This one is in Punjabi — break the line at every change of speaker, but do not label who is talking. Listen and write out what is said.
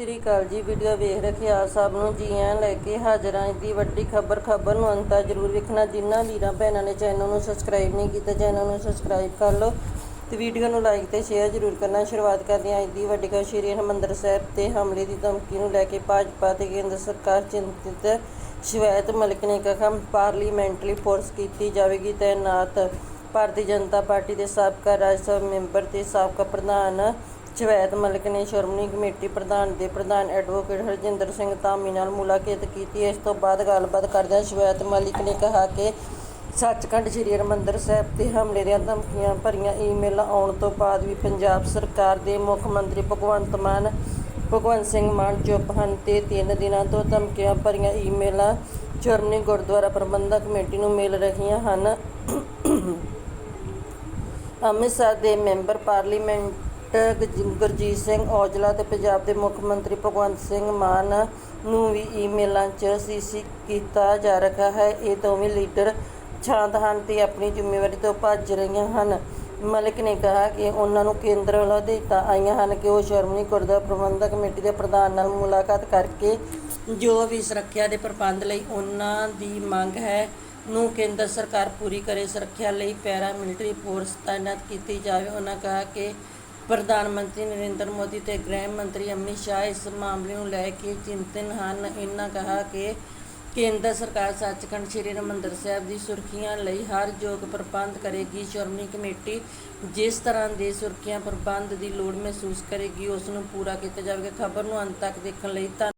ਸ੍ਰੀ ਅਕਾਲ ਜੀ, ਵੀਡੀਓ ਵੇਖ ਰਹੇ ਆ ਸਭ ਨੂੰ, ਜੀ ਆਇਆਂ ਲੈ ਕੇ ਹਾਜ਼ਰ ਹਾਂ। ਦੀ ਵੱਡੀ ਖਬਰ ਖਬਰ ਨੂੰ ਅੰਤ ਤੱਕ ਜ਼ਰੂਰ ਵੇਖਣਾ। ਜਿਨ੍ਹਾਂ ਵੀਰਾਂ ਭੈਣਾਂ ਨੇ ਚੈਨਲ ਨੂੰ ਸਬਸਕ੍ਰਾਈਬ ਨਹੀਂ ਕੀਤਾ, ਚੈਨਲ ਨੂੰ ਸਬਸਕ੍ਰਾਈਬ ਕਰ ਲਓ ਤੇ ਵੀਡੀਓ ਨੂੰ ਲਾਈਕ ਤੇ ਸ਼ੇਅਰ ਜ਼ਰੂਰ ਕਰਨਾ। ਸ਼ੁਰੂਆਤ ਕਰਦੇ ਹਾਂ ਅੱਜ ਦੀ ਵੱਡੀ ਖਬਰ। ਸ਼੍ਰੀ ਹਰਿਮੰਦਰ ਸਾਹਿਬ ਤੇ ਹਮਲੇ ਦੀ ਧਮਕੀ ਨੂੰ ਲੈ ਕੇ ਭਾਜਪਾ ਤੇ ਕੇਂਦਰ ਸਰਕਾਰ ਚਿੰਤਿਤ ਸ਼ਿਵਾਇਤ ਮਲਿਕ ਨੇ ਕਿਹਾ ਪਾਰਲੀਮੈਂਟਰੀ ਫੋਰਸ ਕੀਤੀ ਜਾਵੇਗੀ ਤੈਨਾਤ। ਭਾਰਤੀ ਜਨਤਾ ਪਾਰਟੀ ਦੇ ਸਾਬਕਾ ਰਾਜ ਸਭਾ ਮੈਂਬਰ ਤੇ ਸਾਬਕਾ ਪ੍ਰਧਾਨ ਸ਼ਿਵਾਇਤ ਮਲਿਕ ਨੇ ਸ਼੍ਰੋਮਣੀ ਕਮੇਟੀ ਪ੍ਰਧਾਨ ਦੇ ਪ੍ਰਧਾਨ ਐਡਵੋਕੇਟ ਹਰਜਿੰਦਰ ਸਿੰਘ ਧਾਮੀ ਨਾਲ ਮੁਲਾਕਾਤ ਕੀਤੀ। ਇਸ ਤੋਂ ਬਾਅਦ ਗੱਲਬਾਤ ਕਰਦਿਆਂ ਸ਼ਿਵਾਇਤ ਮਲਿਕ ਨੇ ਕਿਹਾ ਕਿ ਸੱਚਖੰਡ ਸ੍ਰੀ ਹਰਿਮੰਦਰ ਸਾਹਿਬ ਤੇ ਹਮਲੇ ਦੀਆਂ ਧਮਕੀਆਂ ਭਰੀਆਂ ਈਮੇਲਾਂ ਆਉਣ ਤੋਂ ਬਾਅਦ ਵੀ ਪੰਜਾਬ ਸਰਕਾਰ ਦੇ ਮੁੱਖ ਮੰਤਰੀ ਭਗਵੰਤ ਮਾਨ, ਭਗਵੰਤ ਸਿੰਘ ਮਾਨ ਚੁੱਪ ਹਨ ਤੇ ਤਿੰਨ ਦਿਨਾਂ ਤੋਂ ਧਮਕੀਆਂ ਭਰੀਆਂ ਈਮੇਲਾਂ ਸ਼੍ਰੋਮਣੀ ਗੁਰਦੁਆਰਾ ਪ੍ਰਬੰਧਕ ਕਮੇਟੀ ਨੂੰ ਮਿਲ ਰਹੀਆਂ ਹਨ। ਅੰਮ੍ਰਿਤਸਰ ਦੇ ਮੈਂਬਰ ਪਾਰਲੀਮੈਂਟ ਗੁਰਜੀਤ ਸਿੰਘ ਔਜਲਾ ਤੇ ਪੰਜਾਬ ਦੇ ਮੁੱਖ ਮੰਤਰੀ ਭਗਵੰਤ ਸਿੰਘ ਮਾਨ ਨੂੰ ਵੀ ਈਮੇਲਾਂ 'ਚ ਸੀਸੀ ਕੀਤਾ ਜਾ ਰਿਹਾ ਹੈ। ਇਹ ਦੋਵੇਂ ਲੀਡਰ ਸ਼ਾਂਤ ਹਨ ਤੇ ਆਪਣੀ ਜ਼ਿੰਮੇਵਾਰੀ ਤੋਂ ਭੱਜ ਰਹੀਆਂ ਹਨ। ਮਲਿਕ ਨੇ ਕਿਹਾ ਕਿ ਉਹਨਾਂ ਨੂੰ ਕੇਂਦਰ ਵੱਲੋਂ ਦਿੱਤਾ ਆਈਆਂ ਹਨ ਕਿ ਉਹ ਸ਼੍ਰੋਮਣੀ ਗੁਰਦੁਆਰਾ ਪ੍ਰਬੰਧਕ ਕਮੇਟੀ ਦੇ ਪ੍ਰਧਾਨ ਨਾਲ ਮੁਲਾਕਾਤ ਕਰਕੇ ਜੋ ਵੀ ਸੁਰੱਖਿਆ ਦੇ ਪ੍ਰਬੰਧ ਲਈ ਉਹਨਾਂ ਦੀ ਮੰਗ ਹੈ ਨੂੰ ਕੇਂਦਰ ਸਰਕਾਰ ਪੂਰੀ ਕਰੇ। ਸੁਰੱਖਿਆ ਲਈ ਪੈਰਾ ਮਿਲਟਰੀ ਫੋਰਸ ਤਾਇਨਾਤ ਕੀਤੀ ਜਾਵੇ। ਉਹਨਾਂ ਕਿਹਾ ਕਿ ਪ੍ਰਧਾਨ ਮੰਤਰੀ ਨਰਿੰਦਰ ਮੋਦੀ ਤੇ ਗ੍ਰਹਿ ਮੰਤਰੀ ਅਮਿਤ ਸ਼ਾਹ ਇਸ ਮਾਮਲੇ ਨੂੰ ਲੈ ਕੇ ਚਿੰਤਨ ਹਨ। ਇਹਨਾਂ ਕਿਹਾ ਕਿ ਕੇਂਦਰ ਸਰਕਾਰ ਸੱਚਖੰਡ ਸ੍ਰੀ ਹਰਿਮੰਦਰ ਸਾਹਿਬ ਦੀ ਸੁਰੱਖਿਆ ਲਈ ਹਰ ਯੋਗ ਪ੍ਰਬੰਧ ਕਰੇਗੀ। ਸ਼੍ਰੋਮਣੀ ਕਮੇਟੀ ਜਿਸ ਤਰ੍ਹਾਂ ਦੇ ਸੁਰੱਖਿਆ ਪ੍ਰਬੰਧ ਦੀ ਲੋੜ ਮਹਿਸੂਸ ਕਰੇਗੀ, ਉਸ ਨੂੰ ਪੂਰਾ ਕੀਤਾ ਜਾਵੇਗਾ। ਖਬਰ ਨੂੰ ਅੰਤ ਤੱਕ ਦੇਖਣ ਲਈ ਧੰਨ